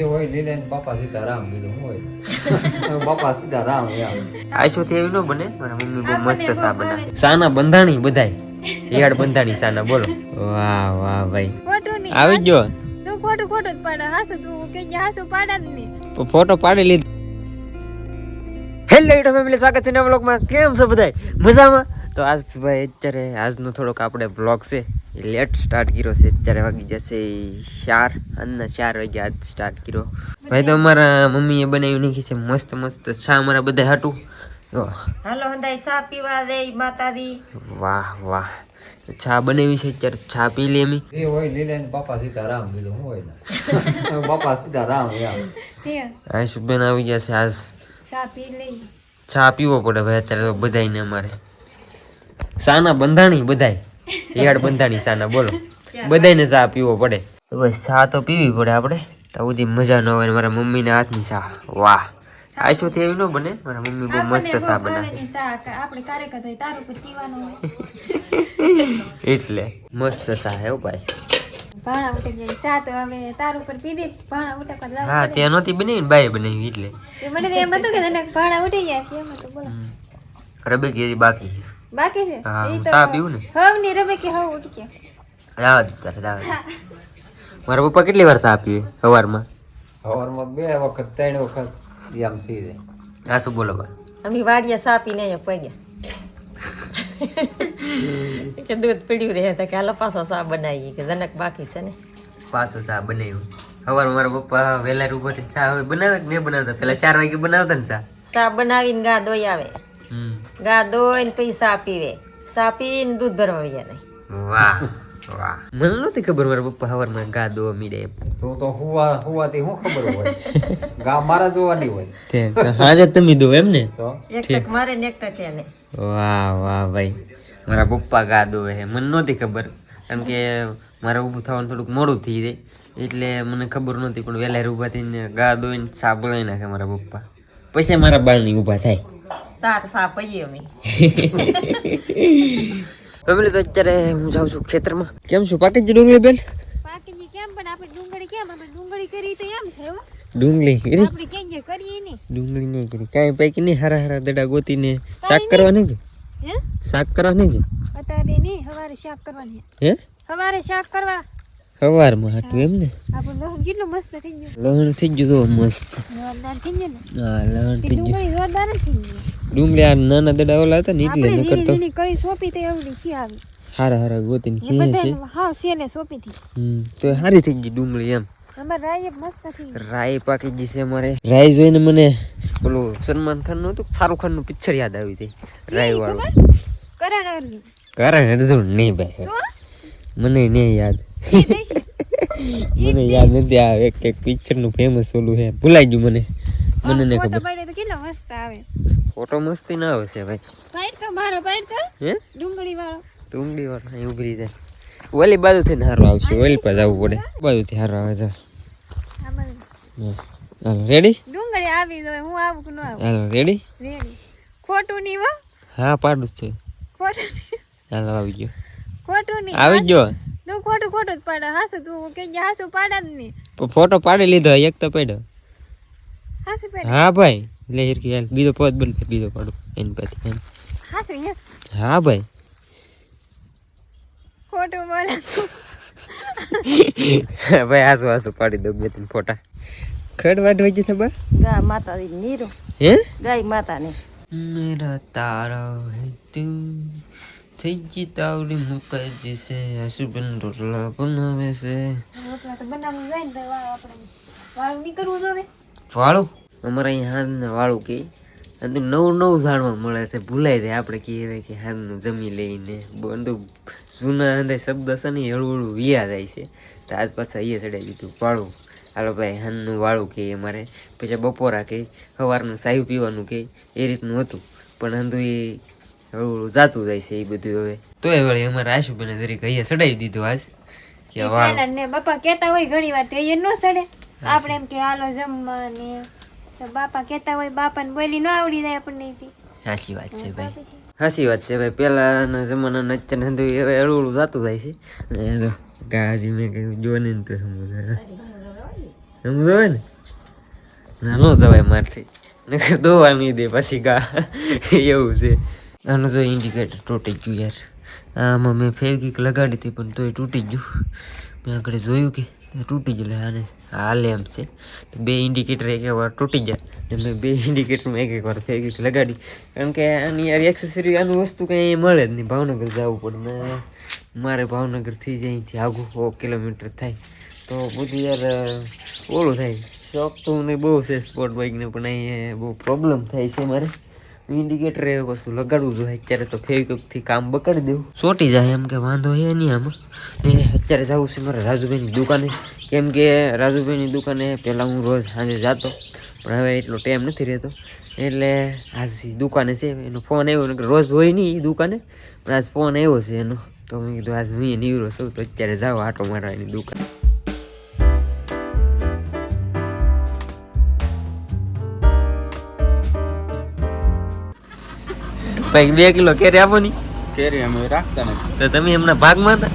એ હોય લીલે બાપા સીતારામ કીધું હોય? બાપા સીતારામ યાર આશુથી એવું ન બને? મારા મમ્મી બહુ મસ્ત સા બનાવે સાના બંધાણી બધાય. યાડ બંધાણી સાના બોલો. વાહ વાહ ભાઈ. આવી ગયો. તું ખોટું ખોટું જ પાડે. હાસુ તું કે જે હાસુ પાડા જ નહીં. ફોટો પાડી લીધો. હેલો યુટ્યુબ ફેમિલી સ્વાગત છે નવા વ્લોગમાં. કેમ છો બધાય? મજામાં? તો આજ ભાઈ અત્યારે આજનો થોડોક આપણે બ્લોગ છે. લેટ સ્ટાર્ટ કર્યો છે અત્યારે વાગી જશે ચાર અને ચાર વાગ્યા આજ સ્ટાર્ટ કર્યો. ભાઈ તો અમારા મમ્મીએ બનાવી નાખી છે મસ્ત મસ્ત ચા અમારા બધા હાટું. હાલો હંદાઈ સા પીવા દે માતાજી. વાહ વાહ. છા ચા બનાવી છે અત્યારે ચા પી લે અમે. એ હોય લીલે લે બાપા સીતારામ કીધું હું હોય બાપા સીતારામ આશુબેન આવી ગયા છે આજ. છા પી લઈ ચા પીવો પડે ભાઈ અત્યારે તો બધાયને અમારે. સાના બંધાણી બધાય. યાડ બંધાણી સાના બોલો. બધાયને ચા પીવો પડે. તો બસ ચા તો પીવી પડે આપણે. તો બધી મજા ન હોય ને મારા મમ્મીના હાથની ચા. વાહ. આશુથી એવું ન બને? મારા મમ્મી બહુ મસ્ત ચા બનાવે. આપણે કાર્યકર હોય તારું પર પીવાનું એટલે મસ્ત ચા હે ભાઈ. ભાણા ઉઠી હવે તારું હા ત્યાં નહોતી બનાવી બાય બનાવી એટલે. મને એમ હતું કે તને ભાણા ઉઠી જાય છે એમ હતું બોલો. રબે હજી બાકી બાકી છે? હા, સા પીવું ને? હવની રમે કે હવ ઉઠી દે તારે જાવા મારા પપ્પા કેટલી વાર સા પીવે સવારમાં? સવારમાં બે વખત ત્રણ વખત આમ થઈ જાય. આ શું બોલો બા? અમે વાડિયા સા પીને અહીંયા પગ્યા. કે દૂધ પીડ્યું રહે તો કે હાલો પાછો સા બનાવી કે જનક બાકી છે ને. પાછો સા બનાવ્યું. સવારમાં મારા પપ્પા વહેલા ઊભો થઈને ચા હવે બનાવે કે નહીં બનાવતા? પેલા ચાર વાગે બનાવતા ને ચા? સા બનાવીને ગા દોઈ આવે. ગા દોઈને પછી સા પીવે. સાપીને દૂધ ભરવા વયા નહીં વાહ વાહ. મને નહોતી ખબર મારા પપ્પા સવારમાં ગા દો મીડે તો તું હુવા હુવાથી શું ખબર હોય? ગા મારા જોવાની હોય. હાજર તમે દો એમ ને? તો? એક ટક મારે ને એક ટક એને. વાહ વાહ ભાઈ. મારા પપ્પા ગા દો હે મને નહોતી ખબર. કારણ કે મારે ઊભું થવાનું થોડુંક મોડું થઈ જાય. એટલે મને ખબર નહોતી પણ વહેલા ઊભા થઈને ગા દોઈને સાબળાઈ નાખે મારા પપ્પા. પછી મારા બાળની ઊભા થાય. તાર સા અમે ફેમિલી તો અત્યારે હું જાઉં છું ખેતરમાં. કેમ છું? પાકી જ ડુંગળી બેન? બાકી જી કેમ? પણ આપણે ડુંગળી કેમ? આપણે ડુંગળી કરી તો એમ થયો ડુંગળી કરી? આપણે કેમ કરીએ નહીં ડુંગળી નહીં કરી. કાંઈ પૈકી નહીં? હારા હારા દડા ગોતીને શાક કરવા નહીં કે? હે? શાક કરવા નહીં કે? અત્યારે નહીં સવારે શાક કરવાની. હે? સવારે શાક કરવા. સવારમાં હાટું એમ ને આપણું લહણ કેટલું મસ્ત થઈ ગયું. લહણ થઈ ગયું તો મસ્ત. જોરદાર થઈ ગયું હા લહણ થઈ ગયું. જોરદાર થઈ ગયું ડુંગળી નાના દડા ઓલા હતા ને એટલે ન કરતો. કરી સોંપી તો એવડી ખી આવી હારા હારા ગોતીને ખીએ છે. હા સેલે સોપી થી હમ તો હારી થઈ ગઈ ડુંગળી એમ. અમાર રાય મસ્ત થઈ રાય પાકી ગઈ છે અમારે. રાઈ જોઈને મને પેલું સલમાન ખાનનું હતું શાહરુખ ખાનનું પિક્ચર યાદ આવી હતી? રાય વાળું કરણ અર્જુન. કરણ અર્જુન નહીં ભાઈ. મને નહીં યાદ. મને યાદ નથી આ એક એક પિક્ચરનું ફેમસ ઓલું છે. ભૂલાઈ ગયું મને. મને નહીં ખબર. કેટલો મસ્ત આવે. ફોટો મસ્તી ના આવશે ભાઈ. પાડ તો મારો પાડ તો હે? ડુંગળી વાળો ડુંગળી વાળો અહીં ઉભરી જાય ઓલી બાજુથી ને હારો આવશે ઓલી પર જવું પડે. બાજુથી હારો આવે છે હાલો રેડી ડુંગળી આવી જાય હું આવું કે ન આવું? હાલો રેડી રેડી ખોટું નહીં હો. હા પાડું છે. ખોટું નહીં હાલો આવી ગયો. ખોટું નહીં આવી ગયો? તું ખોટું ખોટું જ પાડે. હાસુ તું કે હાસુ પાડે જ નહીં. ફોટો પાડી લીધો એક તો પડ્યો. હાસુ પાડે. હા ભાઈ. લે હિરકી હાલ બીજો પદ બન બીજો પાડું. એની પછી એમ હા ભાઈ. ખોટું બોલે ભાઈ આસુ આસુ પાડી દઉં બે ત્રણ ફોટા. ખડ વાટ વહી જશે બા? ગા માતાજી નીરો. હે? ગાય માતાને. મેરા તારો હે તું. થઈ ગઈ તાવડી મુકાઈ જશે. આસુબેન રોટલા બનાવે છે. રોટલા તો બનાવવું જાય ને ભાઈ વાળ આપણે વાળ નીકળવું જોવે વાળું? અમારે અહીં હાથને વાળું કે અને નવું નવું જાણવા મળે છે ભૂલાઈ જાય આપણે કહીએ કે હાથનું જમી લઈને. બધું જૂના અંદર શબ્દ છે ને હળવું હળવું વિયા જાય છે. તો આજ પાછા એ ચડાવી દીધું વાળું હાલો ભાઈ હાનનું વાળું કે અમારે. પછી બપોરા કે સવારનું સાયું પીવાનું કે એ રીતનું હતું. પણ હંધુ એ હળવું હળવું જાતું જાય છે એ બધું હવે. તો એ વળી અમારા આશુભાઈને જરીક અહીંયા ચડાવી દીધું આજ. કે વાળ. ને બાપા કહેતા હોય ઘણી વાર તે ન સડે આપણે એમ કે હાલો જમવા ને. તો બાપા કહેતા હોય બાપાને બોલી ન આવડી જાય આપણને. સાચી વાત છે ભાઈ. સાચી વાત છે ભાઈ. પહેલાના જમાનાના અત્યારે હંધુ હવે હળવું હળવું જતું જાય છે. અને ગાજી મેં કહ્યું જો ને તો સમજાય સમજો ને? ના નો જવાય મારથી. નકર દોવા નહીં દે પછી ગા. એવું છે. આનું જો ઇન્ડિકેટર તૂટી ગયું યાર. આમાં મેં ફેવિક લગાડી હતી પણ તોય તૂટી ગયું. મેં આગળ જોયું કે તૂટી જ આને હાલે એમ છે. તો બે ઇન્ડિકેટર એક વાર તૂટી જાય. ને મેં બે ઇન્ડિકેટરમાં એક એક વાર ફેવિક લગાડી. કારણ કે આની યાર એક્સેસરી આનું વસ્તુ કંઈ મળે જ નહીં. ભાવનગર જવું પડે. મેં મારે ભાવનગરથી જ અહીંથી આઘું સો કિલોમીટર થાય. તો બધું યાર, ઓલું થાય. શોખ તો મને બહુ છે સ્પોર્ટ બાઇકને પણ અહીંયા બહુ પ્રોબ્લેમ થાય છે મારે. ઇન્ડિકેટર એ વસ્તુ લગાડવું જોઈએ. અત્યારે તો ફેવિકથી કામ બગાડી દેવું. ચોટી જાય એમ કે વાંધો હે નહીં આમાં. ને અત્યારે જવું છે મારે રાજુભાઈની દુકાને. કેમ કે રાજુભાઈની દુકાને પહેલાં હું રોજ સાંજે જતો પણ હવે એટલો ટાઈમ નથી રહેતો. એટલે આજ દુકાને છે એનો ફોન આવ્યો નકર રોજ હોય નહીં એ દુકાને પણ આજ ફોન આવ્યો છે એનો. તો મેં કીધું આજ હું નીવરો છું તો અત્યારે જાઓ આટો મારવાની દુકાન. ભાઈ બે કિલો કેરી આપો ની. કેરી અમે રાખતા નથી. તો તમે એમના ભાગમાં હતા?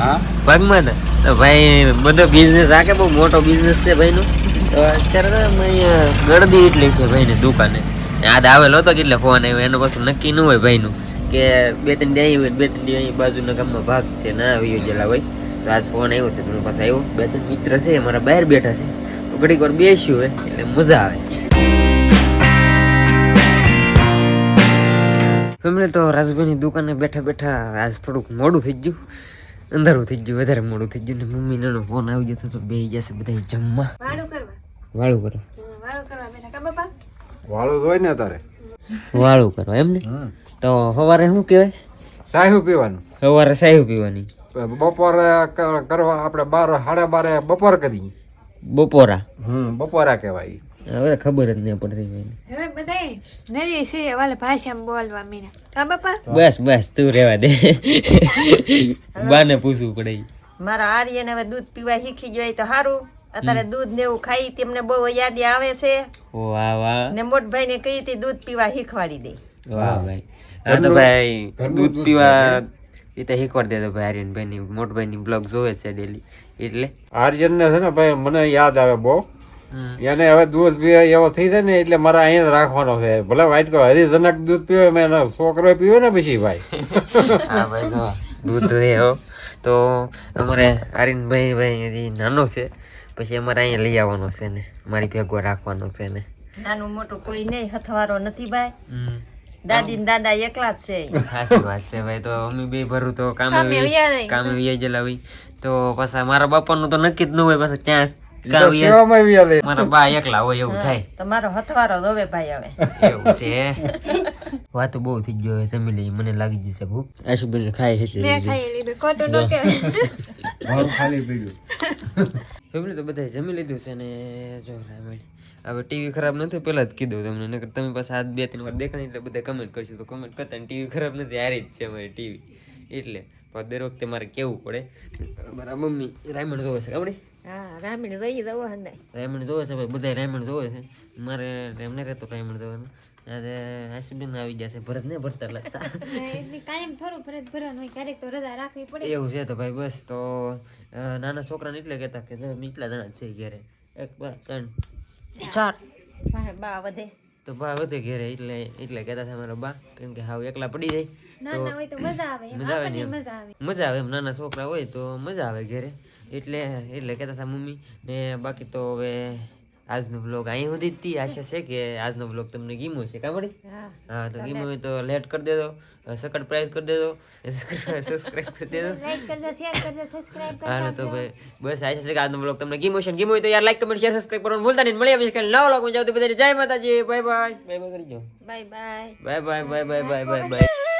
હા? ભાગમાં હતા? તો ભાઈ બધો બિઝનેસ રાખે બહુ મોટો બિઝનેસ છે ભાઈનો? તો અત્યારે તો અહીંયા ગળદી એટલી છે ભાઈની દુકાને. યાદ આવેલો હતો એટલે ફોન આવ્યો એનો પાછું નક્કી ન હોય ભાઈનું કે બે ત્રણ દી અહીં હોય બે ત્રણ દી અહીં બાજુના ગામમાં ભાગ છે ના આવ્યો જેલા હોય. તો આજ ફોન આવ્યો છે તમે પાસે આવ્યો. બે ત્રણ મિત્ર છે મારા બહાર બેઠા છે. તો ઘડીક વાર બેસ્યું હોય એટલે મજા આવે. ફેમિલી તો રાજભાઈની દુકાને બેઠા બેઠા આજ થોડુંક મોડું થઈ ગયું. અંધારું થઈ ગયું વધારે મોડું થઈ ગયું ને મમ્મી નાનો ફોન આવી ગયો તો બે જશે બધા જમવા. વાળું કરવા? વાળું કરો. વાળું કરવા બેઠા કા બાપા? વાળું હોય ને તારે વાળું કરો એમ ને? તો સવારે શું કહેવાય? સાહેબ પીવાનું. સવારે સાહેબ પીવાની. બપોરે કરવા આપણે બાર સાડા બારે બપોર કરી. બપોરા. હમ બપોરા કહેવાય. હવે ખબર જ નહીં પડતી હવે બધાય નવી છે વાલે ભાષામાં બોલવા મીના. કા બાપા? બસ બસ તું રહેવા દે. બાને પૂછવું પડે. મારા આર્યને હવે દૂધ પીવા શીખી જાય તો સારું અત્યારે દૂધ ને એવું ખાઈ તેમને બહુ યાદી આવે છે. વાહ વાહ. ને મોટભાઈ ને કહી હતી દૂધ પીવા શીખવાડી દે. વાહ ભાઈ. હા તો ભાઈ દૂધ પીવા એ તો શીખવાડી દેતો ભાઈ આર્યનભાઈ ની મોટભાઈ ની બ્લોગ જોવે છે ડેલી એટલે? આર્યન ને છે ને ભાઈ મને યાદ આવે બહુ. એને હવે દૂધ પીવે એવો થઈ જાય ને એટલે મારે અહીંયા રાખવાનો છે. ભલે વાઈટ કહો હજી જનક દૂધ પીવે મેં એનો છોકરો પીવે ને પછી ભાઈ. હા ભાઈ જો દૂધ હો. તો અમારે આરીનભાઈ ભાઈ હજી નાનો છે. પછી અમારે અહીંયા લઈ આવવાનો છે ને. મારી ભેગો રાખવાનો છે ને. નાનું મોટું કોઈ નહીં હથવારો નથી ભાઈ. દાદી દાદા એકલા જ છે. સાચી વાત છે ભાઈ તો અમે બે ભરું તો કામે કામે વ્યાજ લાવી તો પાછા મારા બાપાનું તો નક્કી જ ન હોય પાછા ક્યાં મારા બા એકલા હોય એવું થાય. તમારો હથવારો દોવે ભાઈ હવે. એવું છે. વાતો બહુ થઈ ગયો હવે જમી લઈ મને લાગી જશે ભૂખ. આશુબેન ખાય છે? મેં ખાઈ લીધું ખોટું ન કહેવાય. મારું ખાલી પીડ્યું. ફેમિલી તો બધાય જમી લીધું છે ને જો હવે ટીવી ખરાબ નથી પહેલા જ કીધું તમને. નકર તમે પાસે આ બે ત્રણ વાર દેખાણી એટલે બધા કમેન્ટ કરશું. તો કમેન્ટ કરતા ટીવી ખરાબ નથી હારી જ છે અમારી ટીવી એટલે પણ દર વખતે મારે કેવું પડે? મારા મમ્મી રાયમણ જોવે છે કાપડી હા રામીણ જોવે છે ભાઈ બધા રાયમણ જોવે છે. મારે એમ નહીં રહેતો રાયમણ જોવાનું. આજે આશુબેન આવી જશે ભરત ને ભરતા લાગતા. કાયમ થોડું ફરજ ભરવાનું હોય ક્યારેક તો રજા રાખવી પડે. એવું છે તો ભાઈ બસ તો નાના છોકરાને એટલે કહેતા કે નીચલા જણા છે ઘેરે. એક બે ત્રણ ચાર. બા વધે. તો બા વધે ઘેરે એટલે એટલે કહેતા મારા બા કેમ કે હાવ એકલા પડી જાય. નાના હોય તો મજા આવે એમ મજા આવે ને આપણને એમ. મજા આવે. મજા આવે એમ નાના છોકરા હોય તો મજા આવે ઘેરે. એટલે એટલે કહેતા હતા મમ્મી ને બાકી તો હવે આજનો બ્લોગ અહીં સુધી જ આશા છે કે આજનો વ્લોગ તમને ગીમો છે કાં હા. તો ગીમો તો લેટ કરી દેજો સકટ પ્રાઇઝ કરી દેજો સબસ્ક્રાઇબ કરી દેજો. હા તો ભાઈ બસ આશા છે કે આજનો વ્લોગ તમને ગીમો છે ગીમો હોય તો યાર લાઈક કમેન્ટ શેર સબસ્ક્રાઇબ કરવાનું ભૂલતા નહીં. મળી આવી નવા વ્લોગમાં જાવ તો બધાને જય માતાજી. બાય બાય બાય બાય કરજો bye bye bye bye bye bye bye